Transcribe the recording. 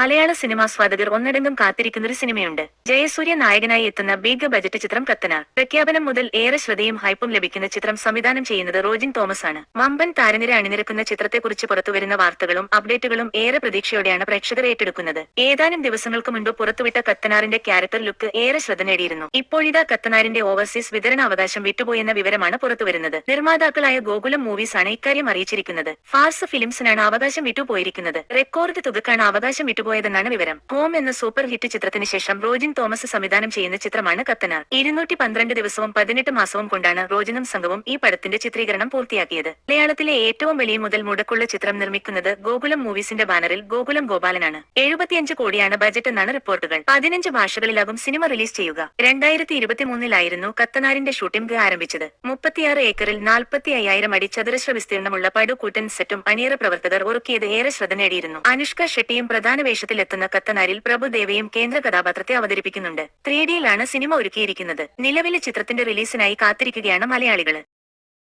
മലയാള cinema സ്വാതകർ ഒന്നടങ്കം കാത്തിരിക്കുന്ന ഒരു സിനിമയുണ്ട്. ജയസൂര്യ നായകനായി എത്തുന്ന ബിഗ് ബജറ്റ് ചിത്രം കത്തന. പ്രഖ്യാപനം മുതൽ ഏറെ ശ്രദ്ധയും ഹൈപ്പും ലഭിക്കുന്ന ചിത്രം സംവിധാനം ചെയ്യുന്നത് റോജിൻ തോമസ് ആണ് വമ്പൻ താരനിര അണിനിരക്കുന്ന ചിത്രത്തെക്കുറിച്ച് പുറത്തുവരുന്ന വാർത്തകളും അപ്ഡേറ്റുകളും ഏറെ പ്രതീക്ഷയോടെയാണ് പ്രേക്ഷകർ ഏറ്റെടുക്കുന്നത്. ഏതാനും ദിവസങ്ങൾക്ക് മുൻപ് പുറത്തുവിട്ട കത്തനാറിന്റെ ക്യാരക്ടർ ലുക്ക് ഏറെ ശ്രദ്ധ നേടിയിരുന്നു. ഇപ്പോഴിതാ കത്തനാറിന്റെ ഓവർസീസ് വിതരണ അവകാശം വിട്ടുപോയെന്ന വിവരമാണ് പുറത്തുവരുന്നത്. നിർമ്മാതാക്കളായ ഗോകുലം മൂവീസ് ആണ് ഇക്കാര്യം അറിയിച്ചിരിക്കുന്നത്. ഫാർസ് ഫിലിംസിനാണ് അവകാശം വിട്ടുപോയിരിക്കുന്നത്. റെക്കോർഡ് തുകക്കാണ് അവകാശം വിട്ടുപോയതെന്നാണ് വിവരം. ഹോം എന്ന സൂപ്പർ ഹിറ്റ് ചിത്രത്തിന് ശേഷം റോജിൻ തോമസ് സംവിധാനം ചെയ്യുന്ന ചിത്രമാണ് കത്തനാർ ഇരുന്നൂറ്റി പന്ത്രണ്ട് ദിവസവും പതിനെട്ട് മാസവും കൊണ്ടാണ് റോജിനും സംഘവും ഈ പടത്തിന്റെ ചിത്രീകരണം പൂർത്തിയാക്കിയത്. മലയാളത്തിലെ ഏറ്റവും വലിയ മുതൽ മുടക്കുള്ള ചിത്രം നിർമ്മിക്കുന്നത് ഗോകുലം മൂവീസിന്റെ ബാനറിൽ ഗോകുലം ഗോപാലനാണ്. എഴുപത്തിയഞ്ച് കോടിയാണ് ബജറ്റ് എന്നാണ് റിപ്പോർട്ടുകൾ. പതിനഞ്ച് ഭാഷകളിലാകും സിനിമ റിലീസ് ചെയ്യുക. രണ്ടായിരത്തി ഇരുപത്തിമൂന്നിലായിരുന്നു കത്തനാറിന്റെ ഷൂട്ടിംഗ് ആരംഭിച്ചത്. മുപ്പത്തിയാറ് ഏക്കറിൽ നാൽപ്പത്തി അയ്യായിരം അടി ചതുരശ്ര വിസ്തീർണമുള്ള പടുകൂട്ടൻ സെറ്റും അണിയറ പ്രവർത്തകർ ഒരുക്കിയത് ഏറെ ശ്രദ്ധ നേടിയിരുന്നു. അനുഷ്ക ഷെട്ടിയും പ്രധാന വേഷത്തിലെത്തുന്ന കത്തനാരിൽ പ്രഭുദേവയും കേന്ദ്ര കഥാപാത്രത്തെ അവതരിപ്പിക്കുന്നുണ്ട്. ത്രീ ഡിയിലാണ് സിനിമ ഒരുക്കിയിരിക്കുന്നത്. നിലവിലെ ചിത്രത്തിന്റെ റിലീസിനായി കാത്തിരിക്കുകയാണ് മലയാളികൾ.